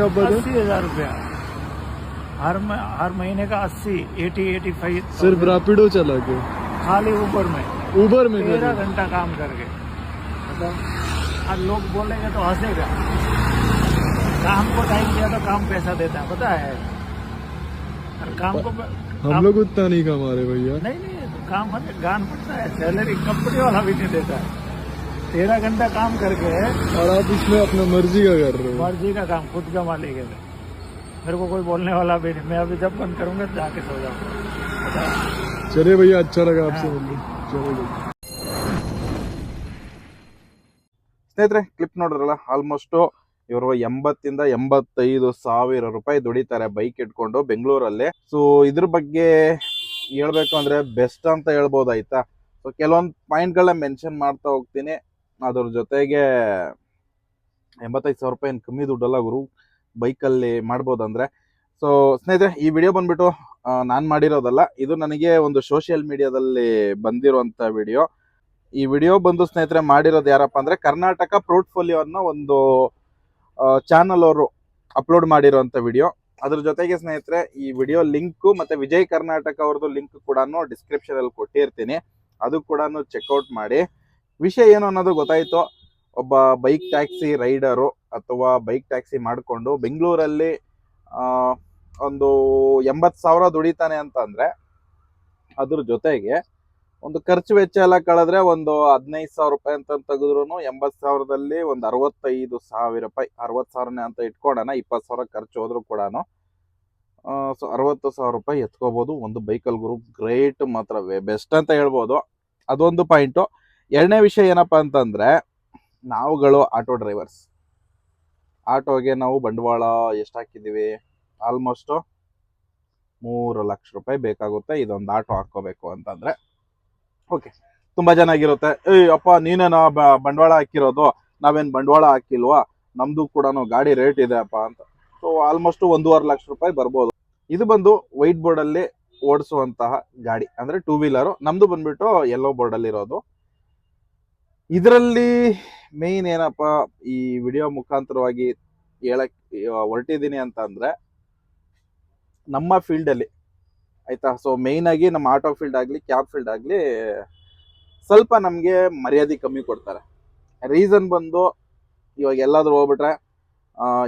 अस्सी हज़ार रुपया। हर हर महीने का अस्सी एटी एटी फाइव सिर्फ़ रैपिडो चला के खाली ऊबर में। ऊबर में तेरह घंटा काम करके। मतलब लोग बोलेंगे तो हंसेगा। काम को टाइम दिया तो काम पैसा देता है पता है। और काम को हम लोग उतना नहीं कमा रहे भैया नहीं नहीं तो काम गान पड़ता है। सैलरी कंपनी वाला भी नहीं देता है। तेरह घंटा काम करके और आप इसमें अपना मर्जी का कर रहे हो मर्जी का काम खुद का मालिक है मैं। मेरे को कोई बोलने वाला भी नहीं मैं अभी जब बंद करूंगा जाके सो जाऊंगा चलिए भैया अच्छा लगा आपसे मिलकर चलो भैया ಸ್ನೇಹಿತರೆ ಕ್ಲಿಪ್ ನೋಡಿದ್ರಲ್ಲ ಆಲ್ಮೋಸ್ಟ್ ಇವರು ಎಂಬತ್ತಿಂದ ಎಂಬತ್ತೈದು ಸಾವಿರ ರೂಪಾಯಿ ದುಡಿತಾರೆ ಬೈಕ್ ಇಟ್ಕೊಂಡು ಬೆಂಗಳೂರಲ್ಲಿ ಸೊ ಇದ್ರ ಬಗ್ಗೆ ಹೇಳ್ಬೇಕು ಅಂದ್ರೆ ಬೆಸ್ಟ್ ಅಂತ ಹೇಳ್ಬೋದು ಆಯ್ತಾ ಸೊ ಕೆಲವೊಂದು ಪಾಯಿಂಟ್ಗಳನ್ನ ಮೆನ್ಷನ್ ಮಾಡ್ತಾ ಹೋಗ್ತೀನಿ ಅದ್ರ ಜೊತೆಗೆ ಎಂಬತ್ತೈದು ಸಾವಿರ ರೂಪಾಯಿ ಏನು ಕಮ್ಮಿ ದುಡ್ಡಲ್ಲ ಗುರು, ಬೈಕಲ್ಲಿ ಮಾಡ್ಬೋದಂದ್ರೆ. ಸೊ ಸ್ನೇಹಿತರೆ, ಈ ವಿಡಿಯೋ ಬಂದ್ಬಿಟ್ಟು ನಾನು ಮಾಡಿರೋದಲ್ಲ, ಇದು ನನಗೆ ಒಂದು ಸೋಷಿಯಲ್ ಮೀಡಿಯಾದಲ್ಲಿ ಬಂದಿರುವಂಥ ವಿಡಿಯೋ ಈ ವಿಡಿಯೋ ಬಂದು ಸ್ನೇಹಿತರೆ, ಮಾಡಿರೋದು ಯಾರಪ್ಪ ಅಂದ್ರೆ ಕರ್ನಾಟಕ ಪೋರ್ಟ್ಫೋಲಿಯೋ ಅನ್ನೋ ಒಂದು ಚಾನಲ್ ಅವರು ಅಪ್ಲೋಡ್ ಮಾಡಿರೋಂಥ ವಿಡಿಯೋ ಅದ್ರ ಜೊತೆಗೆ ಸ್ನೇಹಿತರೆ, ಈ ವಿಡಿಯೋ ಲಿಂಕು ಮತ್ತೆ ವಿಜಯ್ ಕರ್ನಾಟಕ ಅವ್ರದ್ದು ಲಿಂಕ್ ಕೂಡ ಡಿಸ್ಕ್ರಿಪ್ಷನ್ ಅಲ್ಲಿ ಕೊಟ್ಟಿರ್ತೀನಿ. ಅದು ಕೂಡ ಚೆಕ್ಔಟ್ ಮಾಡಿ. ವಿಷಯ ಏನು ಅನ್ನೋದು ಗೊತ್ತಾಯ್ತು. ಒಬ್ಬ ಬೈಕ್ ಟ್ಯಾಕ್ಸಿ ರೈಡರು ಅಥವಾ ಬೈಕ್ ಟ್ಯಾಕ್ಸಿ ಮಾಡಿಕೊಂಡು ಬೆಂಗಳೂರಲ್ಲಿ ಒಂದು ಎಂಬತ್ತು ಸಾವಿರ ದುಡಿತಾನೆ ಅಂತ ಅಂದ್ರೆ ಜೊತೆಗೆ ಒಂದು ಖರ್ಚು ವೆಚ್ಚ ಎಲ್ಲ ಕಳೆದ್ರೆ ಒಂದು ಹದಿನೈದು ಸಾವಿರ ರೂಪಾಯಿ ಅಂತ ತೆಗೆದ್ರು ಎಂಬತ್ತು ಸಾವಿರದಲ್ಲಿ ಒಂದು ಅರವತ್ತೈದು ಸಾವಿರ ರೂಪಾಯಿ, ಅರವತ್ತು ಸಾವಿರನೇ ಅಂತ ಇಟ್ಕೊಳೋಣ ಇಪ್ಪತ್ತು ಸಾವಿರ ಖರ್ಚು ಹೋದ್ರು ಕೂಡ ಸೊ ಅರವತ್ತು ಸಾವಿರ ರೂಪಾಯಿ ಎತ್ಕೋಬೋದು. ಒಂದು ಬೈಕಲ್ ಗ್ರೂಪ್ ಗ್ರೇಟ್ ಮಾತ್ರ ಬೆಸ್ಟ್ ಅಂತ ಹೇಳ್ಬೋದು. ಅದೊಂದು ಪಾಯಿಂಟು. ಎರಡನೇ ವಿಷಯ ಏನಪ್ಪಾ ಅಂತಂದ್ರೆ, ನಾವುಗಳು ಆಟೋ ಡ್ರೈವರ್ಸ್. ಆಟೋಗೆ ನಾವು ಬಂಡವಾಳ ಎಷ್ಟು ಹಾಕಿದ್ದೀವಿ? ಆಲ್ಮೋಸ್ಟ್ ಮೂರು ಲಕ್ಷ ರೂಪಾಯಿ ಬೇಕಾಗುತ್ತೆ, ಇದೊಂದು ಆಟೋ ಹಾಕೋಬೇಕು ಅಂತಂದ್ರೆ. ಓಕೆ ತುಂಬಾ ಚೆನ್ನಾಗಿರುತ್ತೆ. ಏಯ್, ಅಪ್ಪ ನೀನೇನ ಬಂಡವಾಳ ಹಾಕಿರೋದು, ನಾವೇನ್ ಬಂಡವಾಳ ಹಾಕಿಲ್ವಾ? ನಮ್ದು ಕೂಡ ಗಾಡಿ ರೇಟ್ ಇದೆ ಅಪ್ಪ ಅಂತ. ಸೊ ಆಲ್ಮೋಸ್ಟ್ ಒಂದೂವರೆ ಲಕ್ಷ ರೂಪಾಯಿ ಬರ್ಬೋದು. ಇದು ಬಂದು ವೈಟ್ ಬೋರ್ಡ್ ಅಲ್ಲಿ ಓಡಿಸುವಂತಹ ಗಾಡಿ, ಅಂದ್ರೆ ಟೂ ವೀಲರ್ ನಮ್ದು ಬಂದ್ಬಿಟ್ಟು ಯೆಲ್ಲೋ ಬೋರ್ಡ್ ಅಲ್ಲಿ ಇರೋದು ಇದರಲ್ಲಿ ಮೇನ್ ಏನಪ್ಪ, ಈ ವಿಡಿಯೋ ಮುಖಾಂತರವಾಗಿ ಹೇಳಕ್ ಹೊರಟಿದ್ದೀನಿ ಅಂತ ಅಂದ್ರೆ, ನಮ್ಮ ಫೀಲ್ಡ್ ಅಲ್ಲಿ, ಆಯ್ತಾ? ಸೊ ಮೇಯ್ನ್ ಆಗಿ ನಮ್ಮ ಆಟೋ ಫೀಲ್ಡ್ ಆಗಲಿ ಕ್ಯಾಬ್ ಫೀಲ್ಡ್ ಆಗಲಿ, ಸ್ವಲ್ಪ ನಮಗೆ ಮರ್ಯಾದೆ ಕಮ್ಮಿ ಕೊಡ್ತಾರೆ. ರೀಸನ್ ಬಂದು ಇವಾಗ ಎಲ್ಲಾದ್ರೂ ಹೋಗ್ಬಿಟ್ರೆ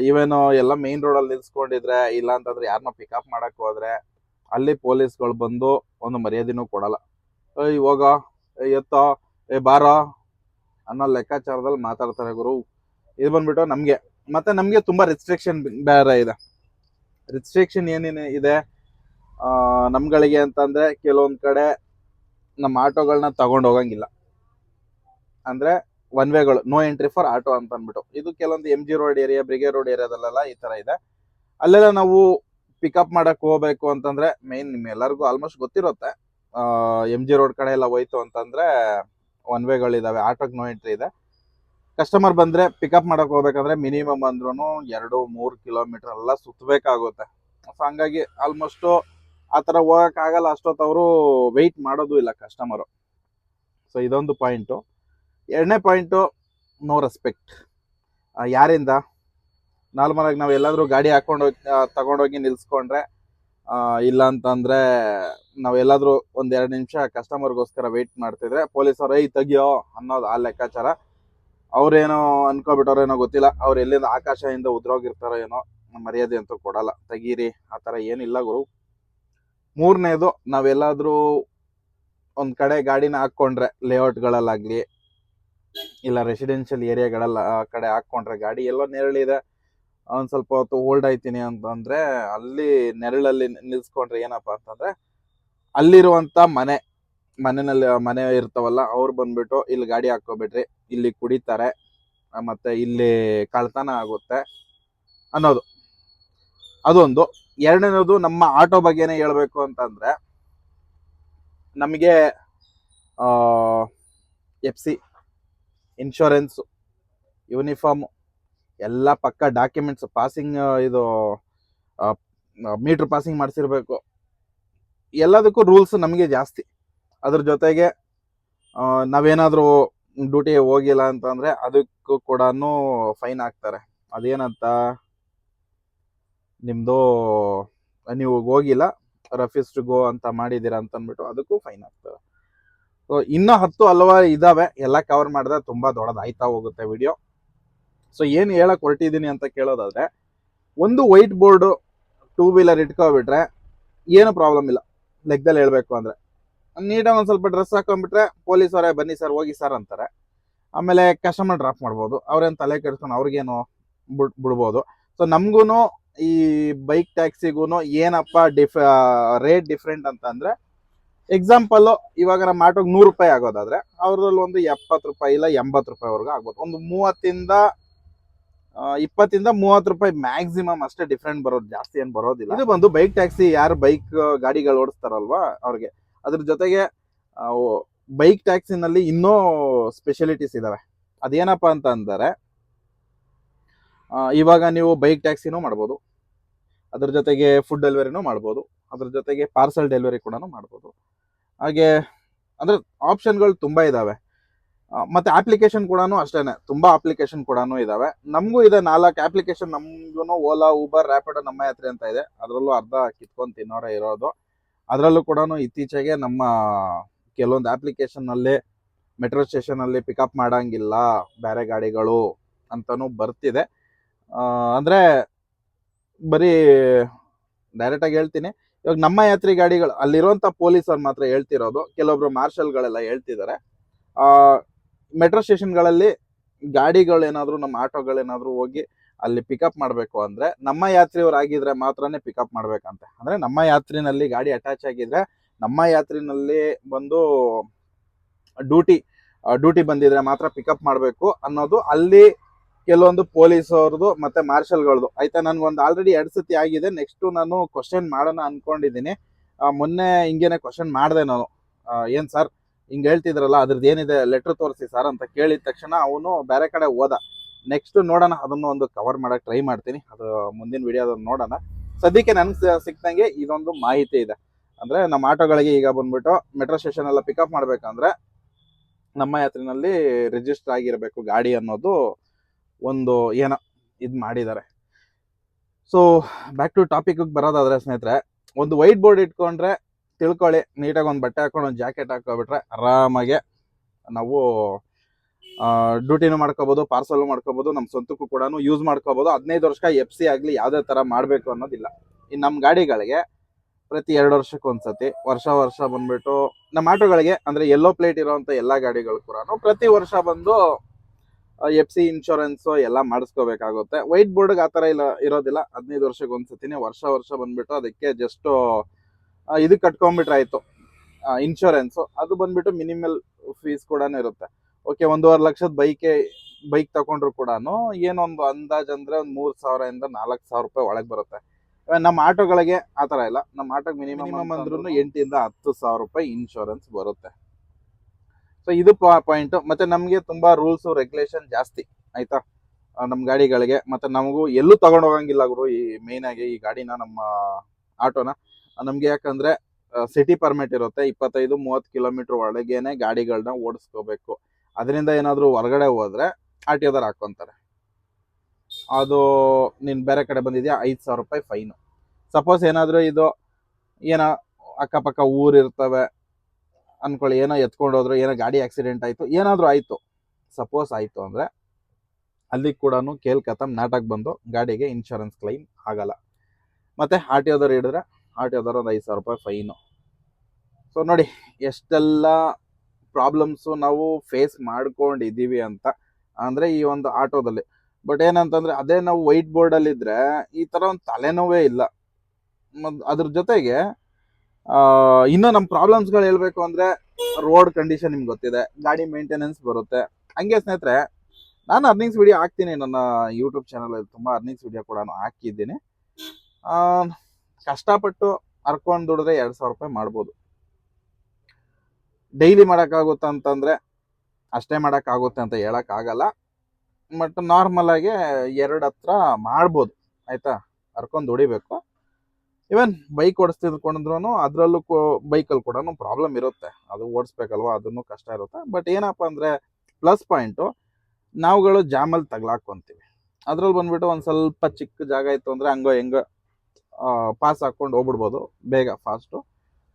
ಇವೇನು ಎಲ್ಲ ಮೇನ್ ರೋಡಲ್ಲಿ ನಿಲ್ಸ್ಕೊಂಡಿದ್ರೆ, ಇಲ್ಲ ಅಂತಂದ್ರೆ ಯಾರನ್ನ ಪಿಕಪ್ ಮಾಡಕ್ ಹೋದ್ರೆ, ಅಲ್ಲಿ ಪೊಲೀಸ್ಗಳು ಬಂದು ಒಂದು ಮರ್ಯಾದೆನೂ ಕೊಡಲ್ಲ. ಇವಾಗ ಎತ್ತೋ, ಏ, ಬಾರೋ ಅನ್ನೋ ಲೆಕ್ಕಾಚಾರದಲ್ಲಿ ಮಾತಾಡ್ತಾರೆ ಗುರು. ಇದು ಬಂದ್ಬಿಟ್ಟು ನಮಗೆ. ಮತ್ತೆ ನಮಗೆ ತುಂಬಾ ರಿಸ್ಟ್ರಿಕ್ಷನ್ ಬೇರೆ ಇದೆ. ರಿಸ್ಟ್ರಿಕ್ಷನ್ ಏನೇನು ಇದೆ? ನಮ್ಗಳಿಗೆ ಅಂತಂದ್ರೆ ಕೆಲವೊಂದು ಕಡೆ ನಮ್ಮ ಆಟೋಗಳನ್ನ ತಗೊಂಡು ಹೋಗಂಗಿಲ್ಲ. ಅಂದ್ರೆ ಒನ್ ವೇಗಳು ನೋ ಎಂಟ್ರಿ ಫಾರ್ ಆಟೋ ಅಂತ ಅಂದ್ಬಿಟ್ಟು. ಇದು ಕೆಲವೊಂದು M G road area brigade road ಏರಿಯಾದಲ್ಲೆಲ್ಲ ಈ ತರ ಇದೆ. ಅಲ್ಲೆಲ್ಲ ನಾವು ಪಿಕಪ್ ಮಾಡಕ್ ಹೋಗ್ಬೇಕು ಅಂತಂದ್ರೆ ಮೇನ್ ನಿಮ್ ಎಲ್ಲರಿಗೂ ಆಲ್ಮೋಸ್ಟ್ ಗೊತ್ತಿರುತ್ತೆ ಎಂ ಜಿ ರೋಡ್ ಕಡೆ ಎಲ್ಲ ಹೋಯ್ತು ಅಂತಂದ್ರೆ ಒನ್ ವೇಗಳಿದ್ದಾವೆ ಆಟೋಗೆ ನೋ ಎಂಟ್ರಿ ಇದೆ. ಕಸ್ಟಮರ್ ಬಂದ್ರೆ ಪಿಕಪ್ ಮಾಡೋಕೆ ಹೋಗ್ಬೇಕಂದ್ರೆ ಮಿನಿಮಮ್ ಅಂದ್ರೂ ಎರಡು, ಮೂರು ಕಿಲೋಮೀಟರ್ ಎಲ್ಲ ಸುತ್ತಬೇಕಾಗುತ್ತೆ ಸೊ ಹಂಗಾಗಿ ಆಲ್ಮೋಸ್ಟ್ ಆ ಥರ ಹೋಗಕ್ ಆಗಲ್ಲ ಅಷ್ಟೊತ್ತು ಅವರು ವೆಯ್ಟ್ ಮಾಡೋದು ಇಲ್ಲ ಕಸ್ಟಮರು ಸೊ ಇದೊಂದು ಪಾಯಿಂಟು ಎರಡನೇ ಪಾಯಿಂಟು ನೋ ರೆಸ್ಪೆಕ್ಟ್ ಯಾರಿಂದ? ನಾರ್ಮಲ್ ಆಗಿ ನಾವು ಎಲ್ಲಾದ್ರೂ ಗಾಡಿ ಹಾಕೊಂಡು ತಗೊಂಡೋಗಿ ನಿಲ್ಸ್ಕೊಂಡ್ರೆ ಇಲ್ಲ ಅಂತಂದ್ರೆ ನಾವ್ ಒಂದೆರಡು ಒಂದ್ ಎರಡು ನಿಮಿಷ ಕಸ್ಟಮರ್ಗೋಸ್ಕರ ವೆಯ್ಟ್ ಮಾಡ್ತಿದ್ರೆ ಪೊಲೀಸರು ಐ ತೆಗಿಯೋ ಅನ್ನೋದು ಆ ಲೆಕ್ಕಾಚಾರ. ಅವ್ರೇನೋ ಅನ್ಕೋಬಿಟ್ಟವ್ರೇನೋ ಗೊತ್ತಿಲ್ಲ. ಅವ್ರು ಎಲ್ಲಿಂದ ಆಕಾಶದಿಂದ ಉದ್ರೋಗಿರ್ತಾರೋ ಏನೋ ಮರ್ಯಾದೆ ಅಂತೂ ಕೊಡಲ್ಲ. ತೆಗೀರಿ, ಆ ಥರ ಏನಿಲ್ಲ ಗುರು. ಮೂರನೇದು, ನಾವೆಲ್ಲಾದ್ರೂ ಒಂದ್ ಕಡೆ ಗಾಡಿನ ಹಾಕೊಂಡ್ರೆ ಲೇಔಟ್ಗಳಲ್ಲಾಗ್ಲಿ ಇಲ್ಲ ರೆಸಿಡೆನ್ಷಿಯಲ್ ಏರಿಯಾಗಳೆಲ್ಲ ಆ ಕಡೆ ಹಾಕೊಂಡ್ರೆ ಗಾಡಿ ಎಲ್ಲೋ ನೆರಳಿದೆ ಒಂದ್ ಸ್ವಲ್ಪ ಹೊತ್ತು ಓಲ್ಡ್ ಆಯ್ತೀನಿ ಅಂತಂದ್ರೆ ಅಲ್ಲಿ ನೆರಳಲ್ಲಿ ನಿಲ್ಸ್ಕೊಂಡ್ರೆ ಏನಪ್ಪ ಅಂತಂದ್ರೆ ಅಲ್ಲಿರುವಂತ ಮನೆ ಮನೆಯಲ್ಲಿ ಮನೆ ಇರ್ತಾವಲ್ಲ ಅವ್ರು ಬಂದ್ಬಿಟ್ಟು ಇಲ್ಲಿ ಗಾಡಿ ಹಾಕೋಬೇಡ್ರಿ ಇಲ್ಲಿ ಕುಡಿತಾರೆ, ಮತ್ತೆ ಇಲ್ಲಿ ಕಳ್ತನ ಆಗುತ್ತೆ ಅನ್ನೋದು. ಅದೊಂದು. ಎರಡನೇದು ನಮ್ಮ ಆಟೋ ಬಗ್ಗೆನೇ ಹೇಳ್ಬೇಕು ಅಂತಂದ್ರೆ ನಮಗೆ ಎಫ್ ಸಿ ಇನ್ಶೂರೆನ್ಸ್ ಯೂನಿಫಾರ್ಮ್ ಎಲ್ಲ ಪಕ್ಕ ಡಾಕ್ಯುಮೆಂಟ್ಸ್ ಪಾಸಿಂಗ್ ಇದು ಮೀಟ್ರ್ ಪಾಸಿಂಗ್ ಮಾಡಿಸಿರ್ಬೇಕು. ಎಲ್ಲದಕ್ಕೂ ರೂಲ್ಸ್ ನಮಗೆ ಜಾಸ್ತಿ. ಅದ್ರ ಜೊತೆಗೆ ನಾವೇನಾದರೂ ಡ್ಯೂಟಿ ಹೋಗಿಲ್ಲ ಅಂತಂದರೆ ಅದಕ್ಕೂ ಕೂಡ ಫೈನ್ ಹಾಕ್ತಾರೆ ಅದೇನಂತ ನಿಮ್ಮದು ನೀವು ಹೋಗಿಲ್ಲ ರಫಿಸ್ಟ್ ಗೋ ಅಂತ ಮಾಡಿದ್ದೀರಾ ಅಂತ ಅಂದ್ಬಿಟ್ಟು ಅದಕ್ಕೂ ಫೈನ್ ಆಗ್ತದೆ. ಸೊ ಇನ್ನೂ ಹತ್ತು ಹಲವಾರು ಇದ್ದಾವೆ ಎಲ್ಲ ಕವರ್ ಮಾಡಿದ್ರೆ ತುಂಬ ದೊಡ್ಡದಾಯ್ತಾ ಹೋಗುತ್ತೆ ವಿಡಿಯೋ ಸೊ ಏನು ಹೇಳಕ್ ಹೊರಟಿದ್ದೀನಿ ಅಂತ ಕೇಳೋದಾದ್ರೆ, ಒಂದು ವೈಟ್ ಬೋರ್ಡು ಟೂ ವೀಲರ್ ಇಟ್ಕೊಬಿಟ್ರೆ ಏನು ಪ್ರಾಬ್ಲಮ್ ಇಲ್ಲ. ಲೆಕ್ಕದಲ್ಲಿ ಹೇಳ್ಬೇಕು ಅಂದ್ರೆ. ನೀಟಾಗಿ ಒಂದು ಸ್ವಲ್ಪ ಡ್ರೆಸ್ ಹಾಕೊಂಡ್ಬಿಟ್ರೆ ಪೊಲೀಸ್ ಅವರೇ ಬನ್ನಿ ಸರ್ ಹೋಗಿ ಸರ್ ಅಂತಾರೆ. ಆಮೇಲೆ ಕಸ್ಟಮರ್ ಡ್ರಾಪ್ ಮಾಡ್ಬೋದು. ಅವ್ರೇನು ತಲೆ ಕೆಡ್ಸ್ಕೊಂಡು ಅವ್ರಿಗೇನು ಬಿಡ್, ಬಿಡ್ಬೋದು. ಸೊ ನಮಗೂ ಈ ಬೈಕ್ ಟ್ಯಾಕ್ಸಿಗೂ ಏನಪ್ಪ ಡಿಫ್ ರೇಟ್ ಡಿಫ್ರೆಂಟ್ ಅಂತ ಅಂದ್ರೆ ಎಕ್ಸಾಂಪಲ್ ಇವಾಗ ನಮ್ಮ ಆಟೋಗೆ ನೂರು ರೂಪಾಯಿ ಆಗೋದಾದ್ರೆ ಅವ್ರಲ್ಲಿ ಒಂದು ಎಪ್ಪತ್ತು ರೂಪಾಯಿ ಇಲ್ಲ ಎಂಬತ್ತು ರೂಪಾಯಿವರೆಗೂ ಆಗ್ಬೋದು. ಒಂದು ಮೂವತ್ತಿಂದ ಇಪ್ಪತ್ತಿಂದ ಮೂವತ್ತು ರೂಪಾಯಿ ಮ್ಯಾಕ್ಸಿಮಮ್ ಅಷ್ಟೇ ಡಿಫ್ರೆಂಟ್ ಬರೋದು ಜಾಸ್ತಿ ಏನು ಬರೋದಿಲ್ಲ. ಇದು ಬಂದು ಬೈಕ್ ಟ್ಯಾಕ್ಸಿ ಯಾರು ಬೈಕ್ ಗಾಡಿಗಳು ಓಡಿಸ್ತಾರಲ್ವಾ ಅವ್ರಿಗೆ? ಅದ್ರ ಜೊತೆಗೆ ಬೈಕ್ ಟ್ಯಾಕ್ಸಿನಲ್ಲಿ ಇನ್ನೂ ಸ್ಪೆಷಲಿಟೀಸ್ ಇದಾವೆ. ಅದೇನಪ್ಪ ಅಂತ ಅಂದರೆ ಇವಾಗ ನೀವು ಬೈಕ್ ಟ್ಯಾಕ್ಸಿನೂ ಮಾಡ್ಬೋದು. ಅದ್ರ ಜೊತೆಗೆ ಫುಡ್ ಡೆಲಿವರಿನೂ ಮಾಡ್ಬೋದು. ಅದ್ರ ಜೊತೆಗೆ ಪಾರ್ಸಲ್ ಡೆಲಿವರಿ ಕೂಡ ಮಾಡ್ಬೋದು. ಹಾಗೆ ಅಂದ್ರೆ ಆಪ್ಷನ್ಗಳು ತುಂಬ ಇದಾವೆ. ಆ, ಮತ್ತೆ ಅಪ್ಲಿಕೇಶನ್ ಕೂಡ ಅಷ್ಟೇನೆ. ತುಂಬಾ ಅಪ್ಲಿಕೇಶನ್ ಕೂಡ ಇದಾವೆ. ನಮಗೂ ಇದೆ ನಾಲ್ಕು ಅಪ್ಲಿಕೇಶನ್ ನಮ್ಗೂ ಓಲಾ ಊಬರ್ ರ್ಯಾಪಿಡ್ ನಮ್ಮ ಯಾತ್ರೆ ಅಂತ ಇದೆ. ಅದರಲ್ಲೂ ಅರ್ಧ ಕಿತ್ಕೊಂಡು ತಿನ್ನೋರೆ ಇರೋದು. ಅದರಲ್ಲೂ ಕೂಡ ಇತ್ತೀಚೆಗೆ ನಮ್ಮ ಕೆಲವೊಂದು ಅಪ್ಲಿಕೇಶನ್ ಅಲ್ಲಿ ಮೆಟ್ರೋ ಸ್ಟೇಷನ್ ಅಲ್ಲಿ ಪಿಕಪ್ ಮಾಡಂಗಿಲ್ಲ. ಬೇರೆ ಗಾಡಿಗಳು ಅಂತಾನು ಬರ್ತಿದೆ. ಅಂದ್ರೆ ಬರೀ ಡೈರೆಕ್ಟ್ ಆಗಿ ಹೇಳ್ತೀನಿ. ಇವಾಗ ನಮ್ಮ ಯಾತ್ರಿ ಗಾಡಿಗಳು, ಅಲ್ಲಿರುವಂತ ಪೊಲೀಸರು ಮಾತ್ರ ಹೇಳ್ತಿರೋದು. ಕೆಲವೊಬ್ರು ಮಾರ್ಷಲ್ಗಳೆಲ್ಲ ಹೇಳ್ತಿದ್ದಾರೆ. ಆ ಮೆಟ್ರೋ ಸ್ಟೇಷನ್ಗಳಲ್ಲಿ ಗಾಡಿಗಳೇನಾದರೂ, ನಮ್ಮ ಆಟೋಗಳೇನಾದರೂ ಹೋಗಿ ಅಲ್ಲಿ ಪಿಕಪ್ ಮಾಡಬೇಕು ಅಂದ್ರೆ, ನಮ್ಮ ಯಾತ್ರಿಯವ್ರು ಆಗಿದ್ರೆ ಮಾತ್ರನೇ ಪಿಕಪ್ ಮಾಡ್ಬೇಕಂತೆ. ಅಂದ್ರೆ ನಮ್ಮ ಯಾತ್ರಿನಲ್ಲಿ ಗಾಡಿ ಅಟ್ಯಾಚ್ ಆಗಿದ್ರೆ, ನಮ್ಮ ಯಾತ್ರಿನಲ್ಲಿ ಬಂದು ಡ್ಯೂಟಿ ಡ್ಯೂಟಿ ಬಂದಿದ್ರೆ ಮಾತ್ರ ಪಿಕಪ್ ಮಾಡಬೇಕು ಅನ್ನೋದು ಅಲ್ಲಿ ಕೆಲವೊಂದು ಪೊಲೀಸ್ ಅವ್ರದ್ದು ಮತ್ತೆ ಮಾರ್ಷಲ್ಗಳದ್ದು ಆಯ್ತಾ, ನನ್ಗೊಂದು ಆಲ್ರೆಡಿ ಎರಡು ಸತಿ ಆಗಿದೆ. ನೆಕ್ಸ್ಟ್ ನಾನು ಕ್ವಶನ್ ಮಾಡೋಣ ಅನ್ಕೊಂಡಿದ್ದೀನಿ. ಮೊನ್ನೆ ಹಿಂಗೇನೆ ಕ್ವಶನ್ ಮಾಡಿದೆ ನಾನು. ಏನ್ ಸರ್? ಹಿಂಗ್ ಹೇಳ್ತಿದ್ರಲ್ಲ, ಅದ್ರದ್ದು ಏನಿದೆ ಲೆಟ್ರ್ ತೋರಿಸಿ ಸರ್ ಅಂತ ಕೇಳಿದ ತಕ್ಷಣ ಅವನು ಬೇರೆ ಕಡೆ ಹೋದ. ನೆಕ್ಸ್ಟ್ ನೋಡೋಣ, ಅದನ್ನು ಒಂದು ಕವರ್ ಮಾಡೋಕ್ಕೆ ಟ್ರೈ ಮಾಡ್ತೀನಿ. ಅದು ಮುಂದಿನ ವಿಡಿಯೋದನ್ನು ನೋಡೋಣ. ಸದ್ಯಕ್ಕೆ ನನಗೆ ಸಿಕ್ದಂಗೆ ಇದೊಂದು ಮಾಹಿತಿ ಇದೆ. ಅಂದರೆ ನಮ್ಮ ಆಟೋಗಳಿಗೆ ಈಗ ಬಂದ್ಬಿಟ್ಟು ಮೆಟ್ರೋ ಸ್ಟೇಷನ್ ಎಲ್ಲ ಪಿಕಪ್ ಮಾಡಬೇಕಂದ್ರೆ ನಮ್ಮ ಯಾತ್ರಿನಲ್ಲಿ ರಿಜಿಸ್ಟರ್ ಆಗಿರಬೇಕು ಗಾಡಿ ಅನ್ನೋದು ಒಂದು ಏನೋ ಇದು ಮಾಡಿದ್ದಾರೆ. ಸೊ ಬ್ಯಾಕ್ ಟು ಟಾಪಿಕ್ ಬರೋದಾದರೆ ಸ್ನೇಹಿತರೆ, ಒಂದು ವೈಟ್ ಬೋರ್ಡ್ ಇಟ್ಕೊಂಡ್ರೆ ತಿಳ್ಕೊಳ್ಳಿ, ನೀಟಾಗಿ ಒಂದು ಬಟ್ಟೆ ಹಾಕೊಂಡು ಒಂದು ಜಾಕೆಟ್ ಹಾಕೊಬಿಟ್ರೆ ಆರಾಮಾಗೆ ನಾವು ಡ್ಯೂಟಿನೂ ಮಾಡ್ಕೋಬೋದು ಪಾರ್ಸಲ್ ಮಾಡ್ಕೋಬೋದು ನಮ್ಮ ಸ್ವಂತಕ್ಕೂ ಕೂಡ ಯೂಸ್ ಮಾಡ್ಕೋಬೋದು. ಹದಿನೈದು ವರ್ಷಕ್ಕೆ ಎಫ್ ಸಿ ಆಗಲಿ ಯಾವುದೇ ಥರ ಮಾಡಬೇಕು ಅನ್ನೋದಿಲ್ಲ. ಇನ್ನು ನಮ್ಮ ಗಾಡಿಗಳಿಗೆ ಪ್ರತಿ ಎರಡು ವರ್ಷಕ್ಕೆ ಒಂದ್ಸತಿ, ವರ್ಷ ವರ್ಷ ಬಂದ್ಬಿಟ್ಟು ನಮ್ಮ ಆಟೋಗಳಿಗೆ, ಅಂದರೆ ಎಲ್ಲೋ ಪ್ಲೇಟ್ ಇರೋವಂಥ ಎಲ್ಲ ಗಾಡಿಗಳು ಕೂಡ ಪ್ರತಿ ವರ್ಷ ಬಂದು ಎಫ್ ಸಿ ಇನ್ಶೂರೆನ್ಸು ಎಲ್ಲ ಮಾಡಿಸ್ಕೋಬೇಕಾಗುತ್ತೆ. ವೈಟ್ ಬೋರ್ಡ್ಗೆ ಆ ಥರ ಇಲ್ಲ, ಇರೋದಿಲ್ಲ. ಹದಿನೈದು ವರ್ಷಕ್ಕೆ ಒಂದ್ಸತಿನೇ ವರ್ಷ ವರ್ಷ ಬಂದ್ಬಿಟ್ಟು ಅದಕ್ಕೆ ಜಸ್ಟ್ ಇದು ಕಟ್ಕೊಂಡ್ಬಿಟ್ರಾಯ್ತು ಇನ್ಶೂರೆನ್ಸು ಅದು ಬಂದ್ಬಿಟ್ಟು ಮಿನಿಮಲ್ ಫೀಸ್ ಕೂಡ ಇರುತ್ತೆ. ಓಕೆ ಒಂದೂವರೆ ಲಕ್ಷದ ಬೈಕೆ ಬೈಕ್ ತಗೊಂಡ್ರು ಕೂಡ ಏನೊಂದು ಅಂದಾಜ್ ಅಂದ್ರೆ ಒಂದು ಮೂರು ಸಾವಿರದಿಂದ ನಾಲ್ಕು ಸಾವಿರ ರೂಪಾಯಿ ಒಳಗೆ ಬರುತ್ತೆ. ನಮ್ಮ ಆಟೋಗಳಿಗೆ ಆ ಥರ ಇಲ್ಲ. ನಮ್ಮ ಆಟೋಗೆ ಮಿನಿಮಮ್ ಅಂದ್ರೂ ಎಂಟಿಂದ ಹತ್ತು ಸಾವಿರ ರೂಪಾಯಿ ಇನ್ಶೂರೆನ್ಸ್ ಬರುತ್ತೆ. ಸೊ ಇದು ಪಾಯಿಂಟ್ ಮತ್ತೆ ನಮಗೆ ತುಂಬಾ ರೂಲ್ಸ್ ರೆಗ್ಯುಲೇಷನ್ ಜಾಸ್ತಿ ಆಯ್ತಾ? ನಮ್ಮ ಗಾಡಿಗಳಿಗೆ. ಮತ್ತೆ ನಮಗೂ ಎಲ್ಲೂ ತಗೊಂಡು ಹೋಗಂಗಿಲ್ಲ ಗುರು ಈ ಮೇನ್ ಆಗಿ ಈ ಗಾಡಿನ ನಮ್ಮ ಆಟೋನ. ನಮ್ಗೆ ಯಾಕಂದ್ರೆ ಸಿಟಿ ಪರ್ಮಿಟ್ ಇರುತ್ತೆ, ಇಪ್ಪತ್ತೈದು, ಮೂವತ್ತು ಕಿಲೋಮೀಟರ್ ಒಳಗೇನೆ ಗಾಡಿಗಳನ್ನ ಓಡಿಸ್ಕೋಬೇಕು. ಅದರಿಂದ ಏನಾದರೂ ಹೊರಗಡೆ ಹೋದ್ರೆ ಆರ್ ಟಿ ಓದರ್ ಹಾಕೊಂತಾರೆ ಅದು ನೀನು ಬೇರೆ ಕಡೆ ಬಂದಿದ್ಯಾ, ಐದು ಸಾವಿರ ರೂಪಾಯಿ ಫೈನು ಸಪೋಸ್ ಏನಾದರೂ ಇದು, ಏನೋ ಅಕ್ಕಪಕ್ಕ ಊರಿರ್ತವೆ ಅನ್ಕೊಳ್ಳಿ, ಏನೋ ಎತ್ಕೊಂಡು ಹೋದ್ರು, ಏನೋ ಗಾಡಿ ಆಕ್ಸಿಡೆಂಟ್ ಆಯಿತು, ಏನಾದರೂ ಆಯಿತು. ಸಪೋಸ್ ಆಯಿತು ಅಂದರೆ, ಅಲ್ಲಿ ಕೂಡ ಕೇಳ್ಕತ್ತಮ್ ನಾಟಕ ಬಂದು ಗಾಡಿಗೆ ಇನ್ಶೂರೆನ್ಸ್ ಕ್ಲೈಮ್ ಆಗಲ್ಲ. ಮತ್ತೆ ಆರ್ ಟಿ ಓದವ್ರು ಹಿಡಿದ್ರೆ ಆರ್ ಅದರ ಒಂದು ಐದು ಸಾವಿರ ರೂಪಾಯಿ ಫೈನು ಸೊ ನೋಡಿ, ಎಷ್ಟೆಲ್ಲ ಪ್ರಾಬ್ಲಮ್ಸು ನಾವು ಫೇಸ್ ಮಾಡ್ಕೊಂಡಿದ್ದೀವಿ ಅಂತ, ಅಂದರೆ ಈ ಒಂದು ಆಟೋದಲ್ಲಿ. ಬಟ್ ಏನಂತಂದ್ರೆ, ಅದೇ ನಾವು ವೈಟ್ ಬೋರ್ಡಲ್ಲಿದ್ದರೆ ಈ ಥರ ಒಂದು ತಲೆನೋವೇ ಇಲ್ಲ. ಅದ್ರ ಜೊತೆಗೆ ಇನ್ನೂ ನಮ್ಮ ಪ್ರಾಬ್ಲಮ್ಸ್ಗಳು ಹೇಳಬೇಕು ಅಂದರೆ ರೋಡ್ ಕಂಡೀಷನ್ ನಿಮ್ಗೆ ಗೊತ್ತಿದೆ, ಗಾಡಿ ಮೇಂಟೆನೆನ್ಸ್ ಬರುತ್ತೆ. ಹಂಗೆ ಸ್ನೇಹಿತರೆ, ನಾನು ಅರ್ನಿಂಗ್ಸ್ ವಿಡಿಯೋ ಹಾಕ್ತೀನಿ. ನನ್ನ ಯೂಟ್ಯೂಬ್ ಚಾನಲಲ್ಲಿ ತುಂಬ ಅರ್ನಿಂಗ್ಸ್ ವಿಡಿಯೋ ಕೂಡ ಹಾಕಿದ್ದೀನಿ. ಕಷ್ಟಪಟ್ಟು ಹರ್ಕೊಂಡು ದುಡಿದ್ರೆ ಎರಡು ಸಾವಿರ ರೂಪಾಯಿ ಮಾಡ್ಬೋದು. ಡೈಲಿ ಮಾಡೋಕ್ಕಾಗುತ್ತೆ ಅಂತಂದ್ರೆ ಅಷ್ಟೇ ಮಾಡೋಕ್ಕಾಗುತ್ತೆ ಅಂತ ಹೇಳೋಕ್ಕಾಗಲ್ಲ ಬಟ್ ನಾರ್ಮಲ್ ಆಗಿ ಎರಡು ಹತ್ರ ಮಾಡ್ಬೋದು, ಆಯಿತಾ? ಹರ್ಕೊಂಡು ದುಡಿಬೇಕು. ಇವನ್ ಬೈಕ್ ಓಡಿಸ್ತಿದ್ಕೊಂಡ್ರು ಅದರಲ್ಲೂ ಬೈಕಲ್ಲಿ ಕೂಡ ಪ್ರಾಬ್ಲಮ್ ಇರುತ್ತೆ. ಅದು ಓಡಿಸ್ಬೇಕಲ್ವಾ, ಅದನ್ನು ಕಷ್ಟ ಇರುತ್ತೆ. ಬಟ್ ಏನಪ್ಪ ಅಂದರೆ ಪ್ಲಸ್ ಪಾಯಿಂಟು ನಾವುಗಳು ಜಾಮಲ್ಲಿ ತಗ್ಲಾಕೊಂತೀವಿ ಅದ್ರಲ್ಲಿ ಬಂದ್ಬಿಟ್ಟು ಒಂದು ಸ್ವಲ್ಪ ಚಿಕ್ಕ ಜಾಗ ಇತ್ತು ಅಂದರೆ ಹಂಗೋ ಹೆಂಗೋ ಪಾಸ್ ಹಾಕ್ಕೊಂಡು ಹೋಗ್ಬಿಡ್ಬೋದು, ಬೇಗ ಫಾಸ್ಟು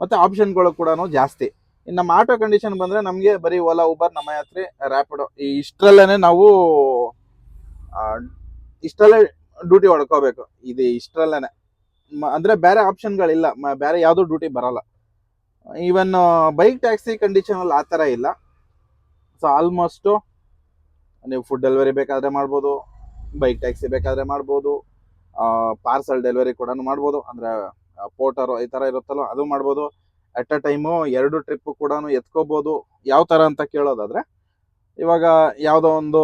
ಮತ್ತು ಆಪ್ಷನ್ಗಳು ಕೂಡ ಜಾಸ್ತಿ. ನಮ್ಮ ಆಟೋ ಕಂಡೀಷನ್ ಬಂದರೆ ನಮಗೆ ಬರೀ ಓಲಾ ಉಬರ್ ನಮ್ಮ ಯಾತ್ರೆ ರ್ಯಾಪಿಡೋ ಈ ಇಷ್ಟರಲ್ಲೇ ನಾವು ಇಷ್ಟರಲ್ಲೇ ಡ್ಯೂಟಿ ಹೊಡ್ಕೋಬೇಕು. ಇದು ಇಷ್ಟರಲ್ಲೇ ಅಂದರೆ ಬೇರೆ ಆಪ್ಷನ್ಗಳಿಲ್ಲ ಬೇರೆ ಯಾವುದೂ ಡ್ಯೂಟಿ ಬರಲ್ಲ. ಈವನ್ ಬೈಕ್ ಟ್ಯಾಕ್ಸಿ ಕಂಡೀಷನಲ್ಲಿ ಆ ಥರ ಇಲ್ಲ. ಸೊ ಆಲ್ಮೋಸ್ಟು ನೀವು ಫುಡ್ ಡೆಲಿವರಿ ಬೇಕಾದರೆ ಮಾಡ್ಬೋದು ಬೈಕ್ ಟ್ಯಾಕ್ಸಿ ಬೇಕಾದರೆ ಮಾಡ್ಬೋದು. ಪಾರ್ಸಲ್ ಡೆಲಿವರಿ ಕೂಡ ಮಾಡ್ಬೋದು. ಅಂದರೆ ಪೋರ್ಟರ್ ಈ ಥರ ಇರುತ್ತಲ್ಲ ಅದು ಮಾಡ್ಬೋದು. ಅಟ್ ಅ ಟೈಮು ಎರಡು ಟ್ರಿಪ್ಪು ಕೂಡ ಎತ್ಕೋಬೋದು. ಯಾವ ಥರ ಅಂತ ಕೇಳೋದಾದರೆ, ಇವಾಗ ಯಾವುದೋ ಒಂದು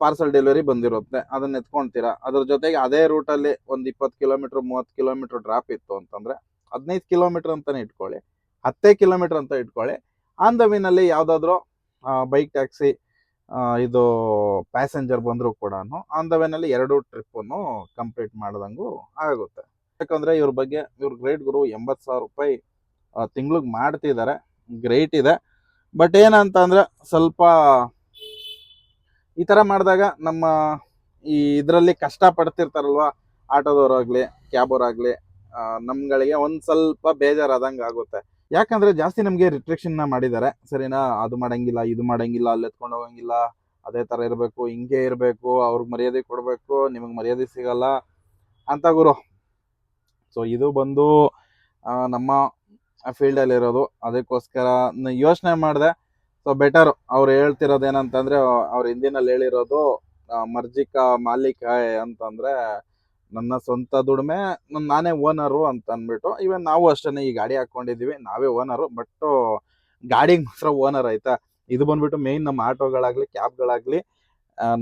ಪಾರ್ಸಲ್ ಡೆಲಿವರಿ ಬಂದಿರುತ್ತೆ. ಅದನ್ನ ಎತ್ಕೊಳ್ತೀರಾ ಅದ್ರ ಜೊತೆಗೆ ಅದೇ ರೂಟಲ್ಲಿ ಒಂದು ಇಪ್ಪತ್ತು ಕಿಲೋಮೀಟ್ರ್ ಮೂವತ್ತು ಕಿಲೋಮೀಟ್ರ್ ಡ್ರಾಪ್ ಇತ್ತು ಅಂತಂದರೆ, ಹದಿನೈದು ಕಿಲೋಮೀಟ್ರ್ ಅಂತಲೇ ಇಟ್ಕೊಳ್ಳಿ. ಹತ್ತೇ ಕಿಲೋಮೀಟ್ರ್ ಅಂತ ಇಟ್ಕೊಳ್ಳಿ. ಆನ್ ದ ವೇನಲ್ಲಿ ಯಾವುದಾದ್ರೂ ಬೈಕ್ ಟ್ಯಾಕ್ಸಿ ಇದು ಪ್ಯಾಸೆಂಜರ್ ಬಂದರೂ ಕೂಡ ಆನ್ ದ ವೇನಲ್ಲಿ ಎರಡು ಟ್ರಿಪ್ಪನ್ನು ಕಂಪ್ಲೀಟ್ ಮಾಡ್ದಂಗೂ ಆಗುತ್ತೆ. ಯಾಕಂದರೆ ಇವ್ರ ಬಗ್ಗೆ, ಇವ್ರ ಗ್ರೇಟ್ ಗುರು ಎಂಬತ್ತು ಸಾವಿರ ರೂಪಾಯಿ ತಿಂಗ್ಳಿಗೆ ಮಾಡ್ತಿದ್ದಾರೆ ಗ್ರೇಟ್ ಇದೆ. ಬಟ್ ಏನಂತ ಅಂದರೆ ಸ್ವಲ್ಪ ಈ ಥರ ಮಾಡಿದಾಗ ನಮ್ಮ ಈ ಇದರಲ್ಲಿ ಕಷ್ಟ ಪಡ್ತಿರ್ತಾರಲ್ವ ಆಟೋದವ್ರಾಗಲಿ ಕ್ಯಾಬವ್ರಾಗಲಿ ನಮ್ಗಳಿಗೆ ಒಂದು ಸ್ವಲ್ಪ ಬೇಜಾರಾದಂಗೆ ಆಗುತ್ತೆ ಯಾಕಂದ್ರೆ ಜಾಸ್ತಿ ನಮಗೆ ರಿಟ್ರಿಕ್ಷನ್ನ ಮಾಡಿದ್ದಾರೆ ಸರಿನಾ? ಅದು ಮಾಡಂಗಿಲ್ಲ, ಇದು ಮಾಡಂಗಿಲ್ಲ, ಅಲ್ಲಿ ಎತ್ಕೊಂಡು ಹೋಗಂಗಿಲ್ಲ. ಅದೇ ಥರ ಇರಬೇಕು, ಹಿಂಗೆ ಇರಬೇಕು, ಅವ್ರಿಗೆ ಮರ್ಯಾದೆ ಕೊಡಬೇಕು, ನಿಮಗೆ ಮರ್ಯಾದೆ ಸಿಗಲ್ಲ. ಅಂತ ಗುರು. ಸೊ ಇದು ಬಂದು ನಮ್ಮ ಫೀಲ್ಡಲ್ಲಿ ಇರೋದು. ಅದಕ್ಕೋಸ್ಕರ ಯೋಚನೆ ಮಾಡಿದೆ. ಸೊ ಬೆಟರ್ ಅವ್ರು ಹೇಳ್ತಿರೋದು ಏನಂತಂದ್ರೆ, ಅವ್ರ ಹಿಂದಿನಲ್ಲಿ ಹೇಳಿರೋದು ಮರ್ಜಿಕ ಮಾಲೀಕ ಅಂತಂದ್ರೆ ನನ್ನ ಸ್ವಂತ ದುಡಿಮೆ ನನ್- ಓನರು ಅಂತ ಅಂದ್ಬಿಟ್ಟು ಇವನ್ ನಾವು ಅಷ್ಟೇ ಈ ಗಾಡಿ ಹಾಕೊಂಡಿದೀವಿ ನಾವೇ ಓನರು ಬಟ್ ಗಾಡಿಗೆ ಮಾತ್ರ ಓನರ್ ಆಯ್ತಾ? ಇದು ಬಂದ್ಬಿಟ್ಟು ಮೇಯ್ನ್ ನಮ್ಮ ಆಟೋಗಳಾಗ್ಲಿ, ಕ್ಯಾಬ್ಗಳಾಗ್ಲಿ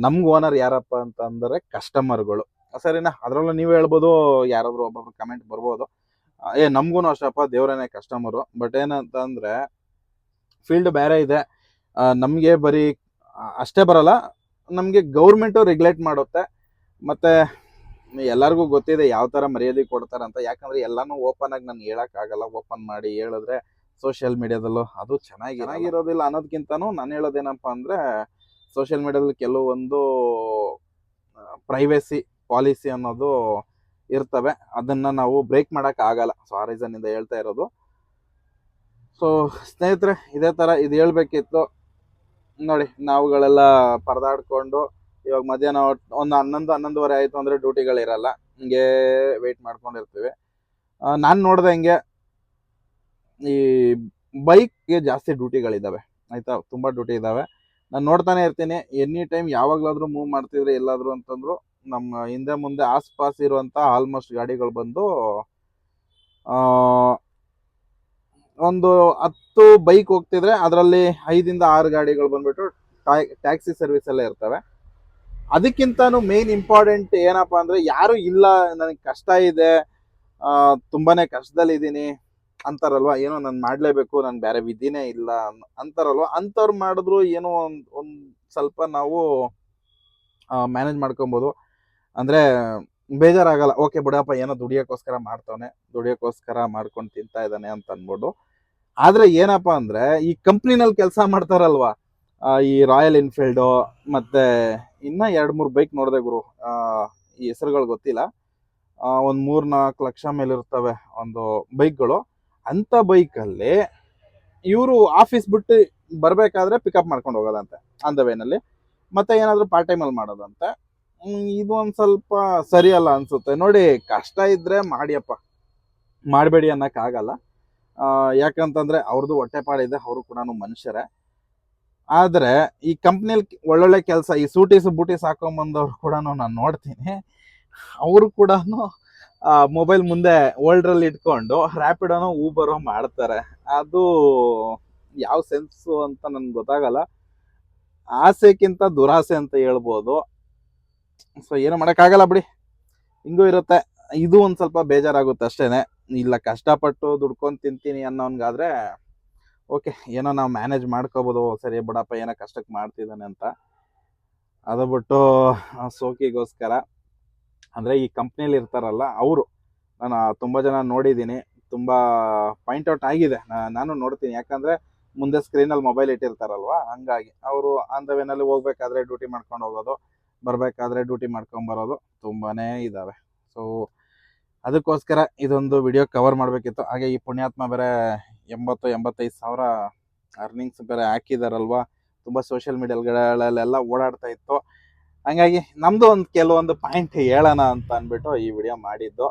ನಮ್ಗೆ ಓನರ್ ಯಾರಪ್ಪ ಅಂತ ಅಂದ್ರೆ ಕಸ್ಟಮರ್ಗಳು ಸರಿನಾ? ಅದರಲ್ಲೂ ನೀವು ಹೇಳ್ಬೋದು, ಯಾರಾದರೂ ಒಬ್ಬೊಬ್ರು ಕಮೆಂಟ್ ಬರ್ಬೋದು. ಏ ನಮಗೂ ಅಷ್ಟಪ್ಪ ದೇವ್ರೇನೆ ಕಸ್ಟಮರು ಬಟ್ ಏನಂತ ಅಂದ್ರೆ ಫೀಲ್ಡ್ ಬೇರೆ ಇದೆ. ನಮಗೆ ಬರೀ ಅಷ್ಟೇ ಬರಲ್ಲ, ನಮಗೆ ಗೌರ್ಮೆಂಟು ರೆಗ್ಯುಲೇಟ್ ಮಾಡುತ್ತೆ. ಮತ್ತೆ ಎಲ್ಲರಿಗೂ ಗೊತ್ತಿದೆ ಯಾವ ಥರ ಮರ್ಯಾದೆ ಕೊಡ್ತಾರೆ ಅಂತ. ಯಾಕಂದ್ರೆ ಎಲ್ಲಾನು ಓಪನ್ ಆಗಿ ನಾನು ಹೇಳೋಕ್ಕಾಗಲ್ಲ ಓಪನ್ ಮಾಡಿ ಹೇಳಿದ್ರೆ ಸೋಷಿಯಲ್ ಮೀಡಿಯಾದಲ್ಲೂ ಅದು ಚೆನ್ನಾಗಿ ಚೆನ್ನಾಗಿರೋದಿಲ್ಲ ಅನ್ನೋದಕ್ಕಿಂತನೂ ನಾನು ಹೇಳೋದೇನಪ್ಪ ಅಂದರೆ ಸೋಷಿಯಲ್ ಮೀಡಿಯಾದಲ್ಲಿ ಕೆಲವೊಂದು ಪ್ರೈವೇಸಿ ಪಾಲಿಸಿ ಅನ್ನೋದು ಇರ್ತವೆ. ಅದನ್ನು ನಾವು ಬ್ರೇಕ್ ಮಾಡೋಕ್ಕಾಗಲ್ಲ ಸೊ ಆ ರೀಸನ್ನಿಂದ ಹೇಳ್ತಾ ಇರೋದು. ಸೊ ಸ್ನೇಹಿತರೆ, ಇದೇ ಥರ ಇದು ಹೇಳ್ಬೇಕಿತ್ತು. ನೋಡಿ, ನಾವುಗಳೆಲ್ಲ ಪರದಾಡ್ಕೊಂಡು ಇವಾಗ ಮಧ್ಯಾಹ್ನ ಒಂದು ಹನ್ನೊಂದು, ಹನ್ನೊಂದುವರೆ ಆಯಿತು ಅಂದರೆ ಡ್ಯೂಟಿಗಳಿರಲ್ಲ ಹಿಂಗೆ ವೆಯ್ಟ್ ಮಾಡ್ಕೊಂಡಿರ್ತೀವಿ. ನಾನು ನೋಡ್ದೆ ಹಿಂಗೆ ಈ ಬೈಕ್ಗೆ ಜಾಸ್ತಿ ಡ್ಯೂಟಿಗಳಿದ್ದಾವೆ ಆಯಿತಾ? ತುಂಬ ಡ್ಯೂಟಿ ಇದ್ದಾವೆ ನಾನು ನೋಡ್ತಾನೆ ಇರ್ತೀನಿ. ಎನಿ ಟೈಮ್ ಯಾವಾಗಲಾದರೂ ಮೂವ್ ಮಾಡ್ತಿದ್ರೆ ಎಲ್ಲಾದರೂ ಅಂತಂದ್ರು ನಮ್ಮ ಹಿಂದೆ ಮುಂದೆ ಆಸ್ಪಾಸ್ ಇರುವಂಥ ಆಲ್ಮೋಸ್ಟ್ ಗಾಡಿಗಳು ಬಂದು ಒಂದು ಹತ್ತು ಬೈಕ್ ಹೋಗ್ತಿದ್ರೆ ಅದರಲ್ಲಿ ಐದಿಂದ ಆರು ಗಾಡಿಗಳು ಬಂದ್ಬಿಟ್ಟು ಟ್ಯಾಕ್ಸಿ ಸರ್ವಿಸ್ ಎಲ್ಲ ಇರ್ತವೆ. ಅದಕ್ಕಿಂತನೂ ಮೇನ್ ಇಂಪಾರ್ಟೆಂಟ್ ಏನಪ್ಪ ಅಂದ್ರೆ ಯಾರು ಇಲ್ಲ, ನನಗೆ ಕಷ್ಟ ಇದೆ ತುಂಬಾನೇ ಕಷ್ಟದಲ್ಲಿದ್ದೀನಿ ಅಂತಾರಲ್ವಾ? ಏನೋ ನಾನು ಮಾಡಲೇಬೇಕು, ನಾನು ಬೇರೆ ವಿಧಿನೇ ಇಲ್ಲ ಅಂತಾರಲ್ವಾ? ಅಂಥವ್ರು ಮಾಡಿದ್ರು ಏನೋ ಒಂದು ಒಂದು ಸ್ವಲ್ಪ ನಾವು ಮ್ಯಾನೇಜ್ ಮಾಡ್ಕೊಬೋದು. ಅಂದರೆ ಬೇಜಾರಾಗಲ್ಲ, ಓಕೆ ಬಿಡಪ್ಪ, ಏನೋ ದುಡಿಯೋಕ್ಕೋಸ್ಕರ ಮಾಡ್ತಾವನೆ ದುಡಿಯೋಕ್ಕೋಸ್ಕರ ಮಾಡ್ಕೊಂಡು ತಿಂತಾ ಇದ್ದಾನೆ ಅಂತ ಅನ್ಬೋದು. ಆದರೆ ಏನಪ್ಪ ಅಂದರೆ ಈ ಕಂಪ್ನಿನಲ್ಲಿ ಕೆಲಸ ಮಾಡ್ತಾರಲ್ವಾ? ಈ ರಾಯಲ್ ಎನ್ಫೀಲ್ಡು ಮತ್ತು ಇನ್ನೂ ಎರಡು ಮೂರು ಬೈಕ್ ನೋಡಿದೆ ಗುರು. ಈ ಹೆಸರುಗಳು ಗೊತ್ತಿಲ್ಲ. ಒಂದು ಮೂರು ನಾಲ್ಕು ಲಕ್ಷ ಮೇಲೆ ಇರ್ತವೆ ಒಂದು ಬೈಕ್ಗಳು ಅಂಥ ಬೈಕಲ್ಲಿ ಇವರು ಆಫೀಸ್ ಬಿಟ್ಟು ಬರಬೇಕಾದ್ರೆ ಪಿಕಪ್ ಮಾಡ್ಕೊಂಡು ಹೋಗೋದಂತೆ ಆನ್ ದ ವೇನಲ್ಲಿ ಮತ್ತೆ ಏನಾದರೂ ಪಾರ್ಟ್ ಟೈಮಲ್ಲಿ ಮಾಡೋದಂತೆ. ಇದು ಒಂದು ಸ್ವಲ್ಪ ಸರಿಯಲ್ಲ ಅನ್ಸುತ್ತೆ. ನೋಡಿ, ಕಷ್ಟ ಇದ್ರೆ ಮಾಡಿಯಪ್ಪ. ಮಾಡಬೇಡಿ ಅನ್ನೋಕ್ಕಾಗಲ್ಲ. ಯಾಕಂತಂದ್ರೆ ಅವ್ರದ್ದು ಹೊಟ್ಟೆಪಾಡಿದೆ ಅವರು ಕೂಡ ಮನುಷ್ಯರೇ. ಆದರೆ ಈ ಕಂಪ್ನಿಲಿ ಒಳ್ಳೊಳ್ಳೆ ಕೆಲಸ, ಈ ಸೂಟೀಸ್ ಬೂಟೀಸ್ ಹಾಕೊಂಬಂದವ್ರು ಕೂಡ ನಾನು ನೋಡ್ತೀನಿ. ಅವರು ಕೂಡ ಮೊಬೈಲ್ ಮುಂದೆ ಓಲ್ಡ್ರಲ್ಲಿ ಇಟ್ಕೊಂಡು ರ್ಯಾಪಿಡೋನೋ ಊಬರೋ ಮಾಡ್ತಾರೆ. ಅದು ಯಾವ ಸೆನ್ಸು ಅಂತ ನನ್ಗೆ ಗೊತ್ತಾಗಲ್ಲ. ಆಸೆಕ್ಕಿಂತ ದುರಾಸೆ ಅಂತ ಹೇಳ್ಬೋದು. ಸೊ ಏನು ಮಾಡೋಕ್ಕಾಗಲ್ಲ ಬಿಡಿ. ಹಿಂಗೂ ಇರುತ್ತೆ. ಇದು ಒಂದು ಸ್ವಲ್ಪ ಬೇಜಾರಾಗುತ್ತೆ ಅಷ್ಟೇ ಇಲ್ಲ, ಕಷ್ಟಪಟ್ಟು ದುಡ್ಕೊಂಡು ತಿಂತೀನಿ ಅನ್ನೋನ್ಗಾದ್ರೆ ಓಕೆ, ಏನೋ ನಾವು ಮ್ಯಾನೇಜ್ ಮಾಡ್ಕೋಬೋದು, ಸರಿ ಬಿಡಪ್ಪ, ಏನೋ ಕಷ್ಟಕ್ಕೆ ಮಾಡ್ತಿದ್ದಾನೆ ಅಂತ. ಅದು ಬಿಟ್ಟು ಸೋಕಿಗೋಸ್ಕರ, ಅಂದರೆ ಈ ಕಂಪ್ನಿಯಲ್ಲಿ ಇರ್ತಾರಲ್ಲ ಅವರು, ನಾನು ತುಂಬ ಜನ ನೋಡಿದ್ದೀನಿ ತುಂಬ ಪಾಯಿಂಟ್ ಔಟ್ ಆಗಿದೆ. ನಾನು ನೋಡ್ತೀನಿ, ಯಾಕಂದರೆ ಮುಂದೆ ಸ್ಕ್ರೀನಲ್ಲಿ ಮೊಬೈಲ್ ಇಟ್ಟಿರ್ತಾರಲ್ವ, ಹಂಗಾಗಿ. ಅವರು ಆನ್ ದ ವೇನಲ್ಲಿ ಹೋಗ್ಬೇಕಾದ್ರೆ ಡ್ಯೂಟಿ ಮಾಡ್ಕೊಂಡು ಹೋಗೋದು, ಬರಬೇಕಾದ್ರೆ ಡ್ಯೂಟಿ ಮಾಡ್ಕೊಂಬರೋದು ತುಂಬಾ ಇದ್ದಾವೆ ಸೊ ಅದಕ್ಕೋಸ್ಕರ ಇದೊಂದು ವಿಡಿಯೋ ಕವರ್ ಮಾಡಬೇಕಿತ್ತು. ಹಾಗೆ ಈ ಪುಣ್ಯಾತ್ಮ ಬೇರೆ ಎಂಬತ್ತು ಎಂಬತ್ತೈದು ಸಾವಿರ ಅರ್ನಿಂಗ್ಸ್ ಬೇರೆ ಹಾಕಿದಾರಲ್ವಾ? ತುಂಬ ಸೋಷಿಯಲ್ ಮೀಡಿಯಾಗಳಲ್ಲೆಲ್ಲ ಓಡಾಡ್ತಾ ಇತ್ತು. ಹಂಗಾಗಿ ನಮ್ಮದು ಒಂದು ಕೆಲವೊಂದು ಪಾಯಿಂಟ್ ಹೇಳೋಣ ಅಂತ ಅಂದ್ಬಿಟ್ಟು ಈ ವಿಡಿಯೋ ಮಾಡಿದ್ದು.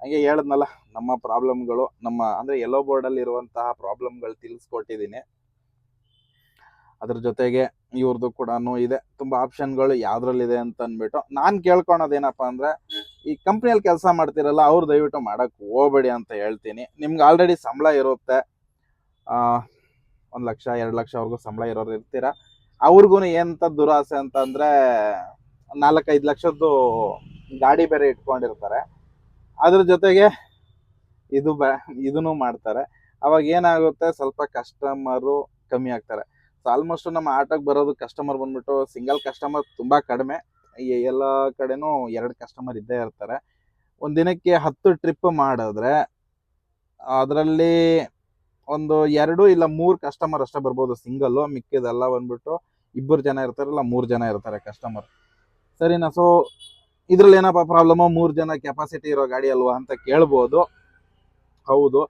ಹಂಗೆ ಹೇಳಿದ್ನಲ್ಲ, ನಮ್ಮ ಪ್ರಾಬ್ಲಮ್ಗಳು ನಮ್ಮ ಅಂದರೆ ಎಲ್ಲೋ ಬೋರ್ಡಲ್ಲಿ ಇರುವಂತಹ ಪ್ರಾಬ್ಲಮ್ಗಳು ತಿಳಿಸ್ಕೊಟ್ಟಿದ್ದೀನಿ ಅದ್ರ ಜೊತೆಗೆ ಇವ್ರದ್ದು ಕೂಡ ಇದೆ. ತುಂಬ ಆಪ್ಷನ್ಗಳು ಯಾವ್ದ್ರಲ್ಲಿದೆ ಅಂತ ಅಂದ್ಬಿಟ್ಟು ನಾನು ಕೇಳ್ಕೊಳೋದೇನಪ್ಪ ಅಂದರೆ, ಈ ಕಂಪ್ನಿಯಲ್ಲಿ ಕೆಲಸ ಮಾಡ್ತಿರಲ್ಲ, ಅವ್ರು ದಯವಿಟ್ಟು ಮಾಡೋಕ್ಕೆ ಹೋಗಬೇಡಿ ಅಂತ ಹೇಳ್ತೀನಿ. ನಿಮ್ಗೆ ಆಲ್ರೆಡಿ ಸಂಬಳ ಇರುತ್ತೆ. ಒಂದು ಲಕ್ಷ, ಎರಡು ಅವ್ರಿಗೂ ಸಂಬಳ ಇರೋರು ಇರ್ತೀರ? ಅವ್ರಿಗೂ ಏನಂತ ದುರಾಸೆ ಅಂತಂದರೆ ನಾಲ್ಕೈದು ಲಕ್ಷದ್ದು ಗಾಡಿ ಬೇರೆ ಇಟ್ಕೊಂಡಿರ್ತಾರೆ. ಅದ್ರ ಜೊತೆಗೆ ಇದು ಬ, ಇದನ್ನು ಮಾಡ್ತಾರೆ. ಅವಾಗ ಏನಾಗುತ್ತೆ, ಸ್ವಲ್ಪ ಕಸ್ಟಮರು ಕಮ್ಮಿ ಆಗ್ತಾರೆ. ಸೊ ಆಲ್ಮೋಸ್ಟ್ ನಮ್ಮ ಆಟೋಗೆ ಬರೋದು ಕಸ್ಟಮರ್ ಬಂದ್ಬಿಟ್ಟು ಸಿಂಗಲ್ ಕಸ್ಟಮರ್ ತುಂಬ ಕಡಿಮೆ. ಎಲ್ಲ ಕಡೆನೂ ಎರಡು ಕಸ್ಟಮರ್ ಇದ್ದೇ ಇರ್ತಾರೆ. ಒಂದು ದಿನಕ್ಕೆ ಹತ್ತು ಟ್ರಿಪ್ ಮಾಡಿದ್ರೆ ಅದರಲ್ಲಿ ಒಂದು ಎರಡು ಇಲ್ಲ ಮೂರು ಕಸ್ಟಮರ್ ಅಷ್ಟೇ ಬರ್ಬೋದು. ಸಿಂಗಲ್ಲು ಮಿಕ್ಕಿದೆಲ್ಲ ಬಂದ್ಬಿಟ್ಟು ಇಬ್ಬರು ಜನ ಇರ್ತಾರಲ್ಲ ಮೂರು ಜನ ಇರ್ತಾರೆ ಕಸ್ಟಮರ್ ಸರಿನಾ? ಸೊ ಇದ್ರಲ್ಲಿ ಏನಪ್ಪ ಪ್ರಾಬ್ಲಮ್ ಮೂರು ಜನ ಕೆಪಾಸಿಟಿ ಇರೋ ಗಾಡಿ ಅಲ್ವಾ ಅಂತ ಕೇಳ್ಬೋದು. ಹೌದು.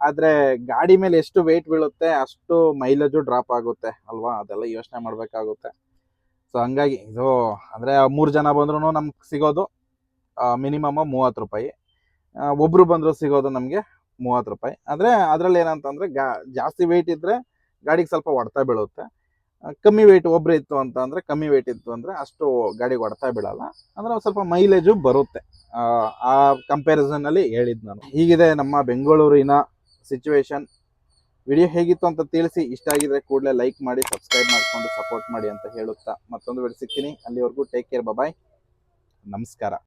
ಆದರೆ ಗಾಡಿ ಮೇಲೆ ಎಷ್ಟು ವೆಯ್ಟ್ ಬೀಳುತ್ತೆ, ಅಷ್ಟು ಮೈಲೇಜು ಡ್ರಾಪ್ ಆಗುತ್ತೆ ಅಲ್ವಾ? ಅದೆಲ್ಲ ಯೋಚನೆ ಮಾಡಬೇಕಾಗುತ್ತೆ. ಸೊ ಹಂಗಾಗಿ ಇದು ಅಂದರೆ ಮೂರು ಜನ ಬಂದ್ರೂ ನಮ್ಗೆ ಸಿಗೋದು ಮಿನಿಮಮ್ ಮೂವತ್ತು ರೂಪಾಯಿ. ಒಬ್ಬರು ಬಂದರೂ ಸಿಗೋದು ನಮಗೆ ಮೂವತ್ತು ರೂಪಾಯಿ. ಆದರೆ ಅದರಲ್ಲಿ ಏನಂತಂದರೆ ಗಾ ಜಾಸ್ತಿ ವೆಯ್ಟ್ ಇದ್ದರೆ ಗಾಡಿಗೆ ಸ್ವಲ್ಪ ಹೊಡ್ತಾ ಬೀಳುತ್ತೆ. ಕಮ್ಮಿ ವೆಯ್ಟ್ ಒಬ್ಬರು ಇತ್ತು ಅಂತ ಅಂದರೆ ಕಮ್ಮಿ ವೆಯ್ಟ್ ಇತ್ತು ಅಂದರೆ ಅಷ್ಟು ಗಾಡಿಗೆ ಹೊಡ್ತಾ ಬೀಳಲ್ಲ. ಅಂದರೆ ಒಂದು ಸ್ವಲ್ಪ ಮೈಲೇಜು ಬರುತ್ತೆ. ಆ, ಕಂಪ್ಯಾರಿಸನಲ್ಲಿ ಹೇಳಿದ್ದು ನಾನು. ಹೀಗಿದೆ ನಮ್ಮ ಬೆಂಗಳೂರಿನ ಸಿಚುವೇಶನ್ ವಿಡಿಯೋ ಹೇಗಿತ್ತು ಅಂತ ತಿಳಿಸಿ. ಇಷ್ಟ ಆಗಿದ್ರೆ ಕೂಡಲೇ ಲೈಕ್ ಮಾಡಿ ಸಬ್ಸ್ಕ್ರೈಬ್ ಮಾಡಿಕೊಂಡು ಸಪೋರ್ಟ್ ಮಾಡಿ ಅಂತ ಹೇಳುತ್ತಾ ಮತ್ತೊಂದು ವಿಡಿಯೋ ಸಿಗ್ತೀನಿ. ಅಲ್ಲಿವರೆಗೂ ಟೇಕ್ ಕೇರ್ ಬಾಯ್ ನಮಸ್ಕಾರ.